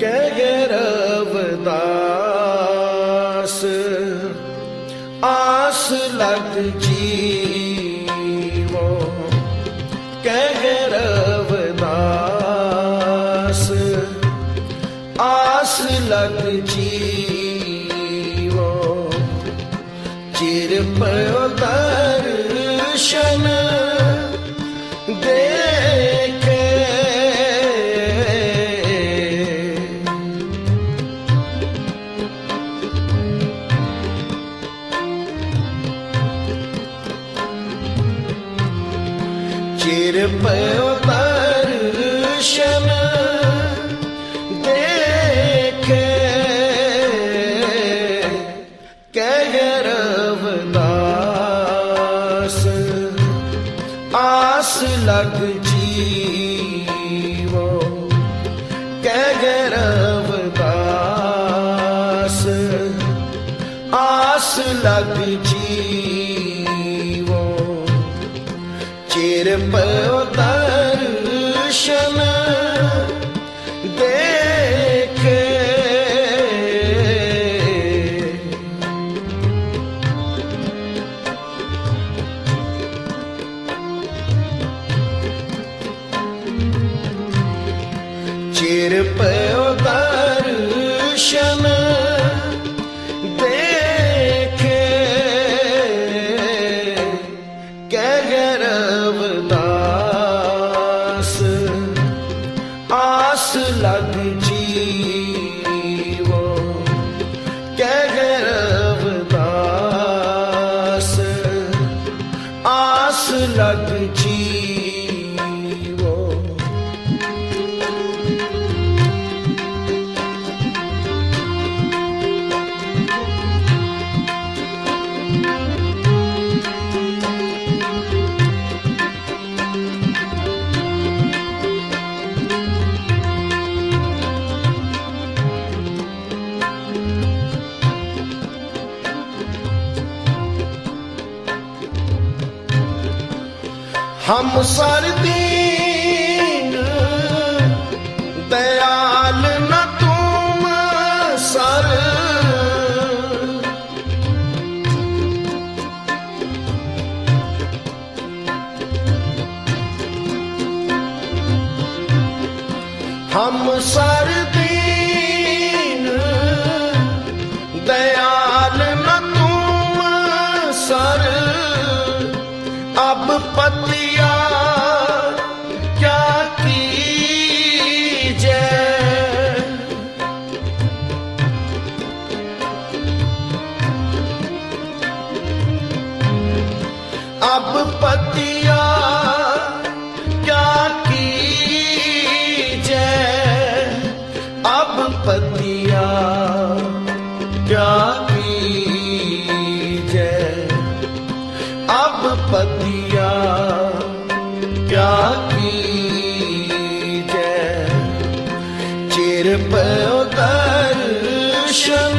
ਕਹਿ ਰਵਦਾਸ ਆਸ ਲਗ ਜੀਵੋ। ਕਹਿ ਰਵਦਾਸ ਆਸ ਲਗ ਜੀਵੋ। ਚਿਰ ਪਇਓ ਦਰਸ਼ਨ ਚਿਰ ਪਇਓ ਦਰਸ਼ਨ ਦੇਖੇ। ਚਿਰ ਪਇਓ ਦਰਸ਼ਨ ਆਸ ਲਗ ਜੀ। ਹਮ ਸਰਦੀਨ ਦਇਆਲ ਨ ਤੁਮ ਸਰ ਹਮ ਸਰਦੀਨ ਪਇਓ ਦਰਸ਼ਨ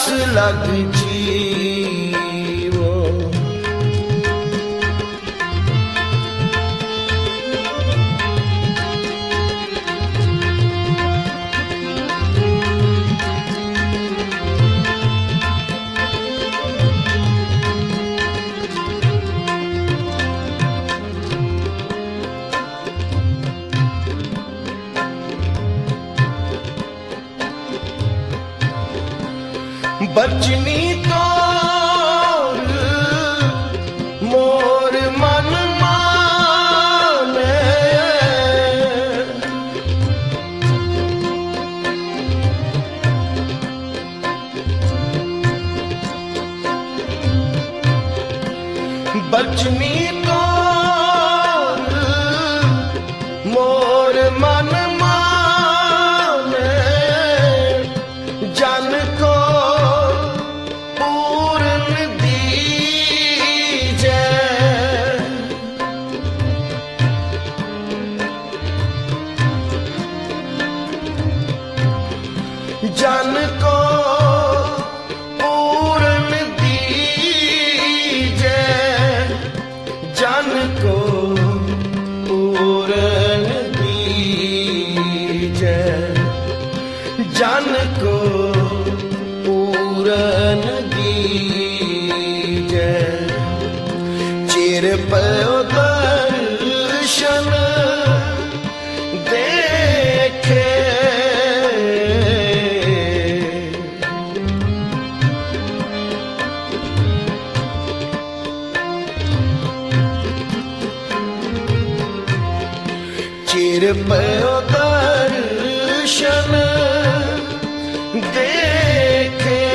ਆਸ ਲਗ ਬਚਨੀ ਤੋਰ ਮੋਰ ਮਨ ਮਾਨੇ। ਬਚਨੀ ਜਨ ਕੋ ਪੂਰਨ ਦੀਜੈ। ਜਨ ਕੋ ਪੂਰਨ ਦੀਜੈ। ਜਨ ਕੋ ਪੂਰਨ ਚਿਰ ਪਉ ਦਰਸ਼ਨ ਦੇਖੇ।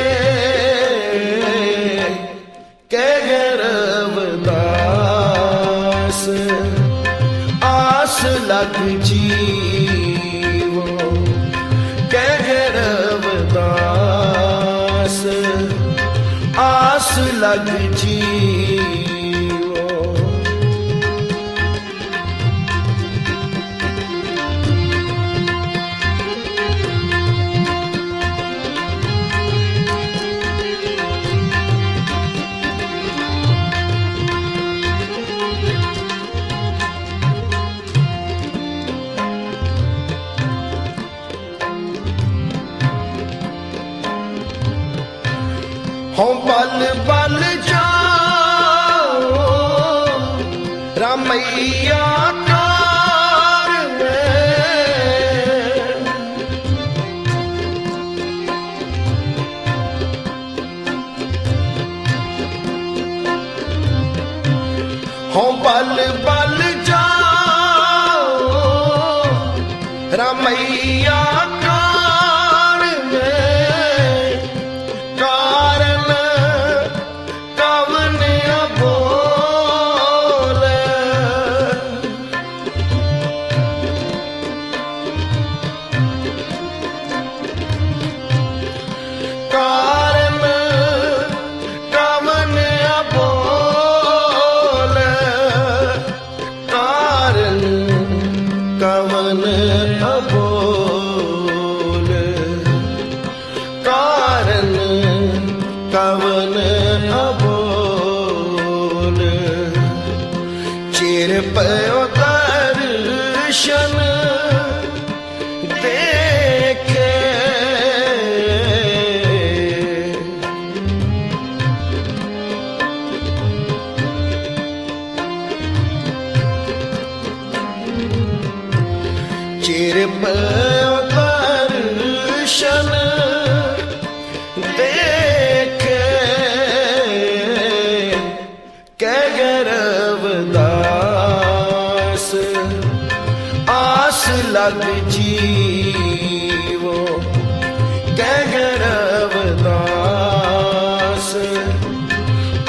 ਕਹਿ ਰਵਦਾਸ ਆਸ ਲਗ ਜੀਵੋ। ਕਹਿ ਰਵਦਾਸ ਆਸ ਲਗ ਜੀਵੋ। ਹੋਂ ਬਲ ਬਲ ਜਾਓ ਰਮਈਆ ਕਾਰ ਹੋਂ ਬਲ ਬਲ ਜਾਓ ਰਮਈਆ ਅਬੋਲ ਚਿਰ ਪਇਓ ਦਰਸ਼ਨ। ਆਸ ਲਗ ਜੀਵੋ ਕਹਿ ਗਰਵਦਾਸ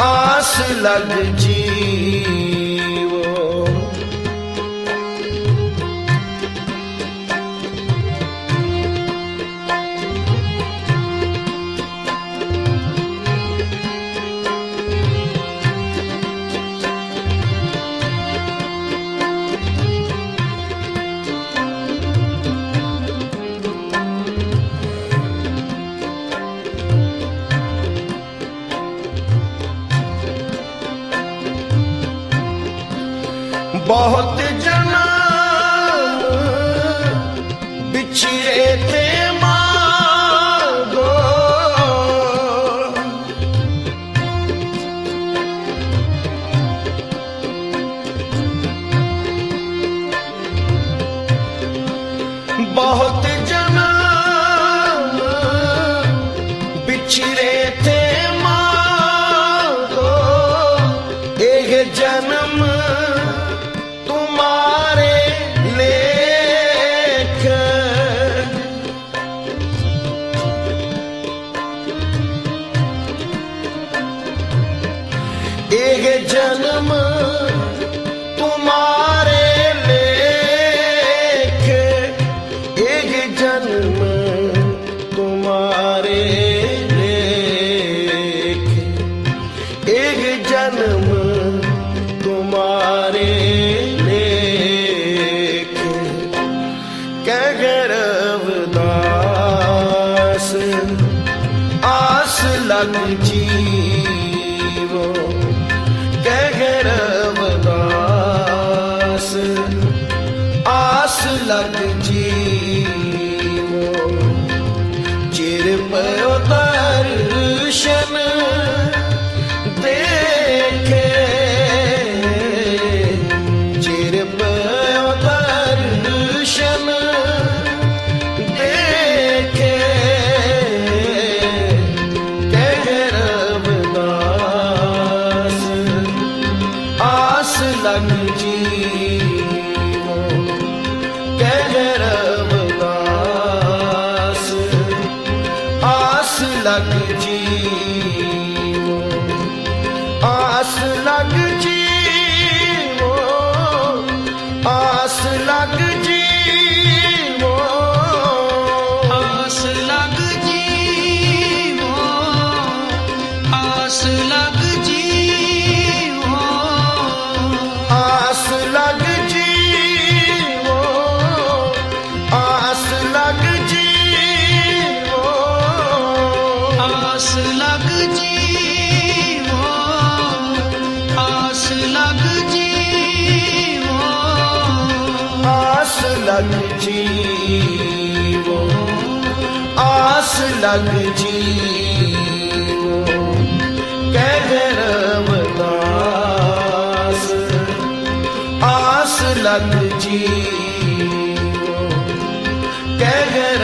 ਆਸ ਲਗ ਜੀਵੋ। ਇਹ ਜਨਮ ਤੁਮਾਰੇ ਲੇਖ। ਇਹ ਜਨਮ ਤੁਮਾਰੇ ਲੇਖ। ਇਹ ਜਨਮ ਤੁਮਾਰੇ ਲੇਖ। ਕਹਿ ਰਵਦਾਸ ਆਸ ਲਗ ਜੀ। लग ਲਗ ਜੀਵੋ ਆਸ ਲਗ ਜੀਵੋ ਕਹਿ ਰਵਦਾਸ ਆਸ ਲਗ ਜੀਵੋ ਕਹਿ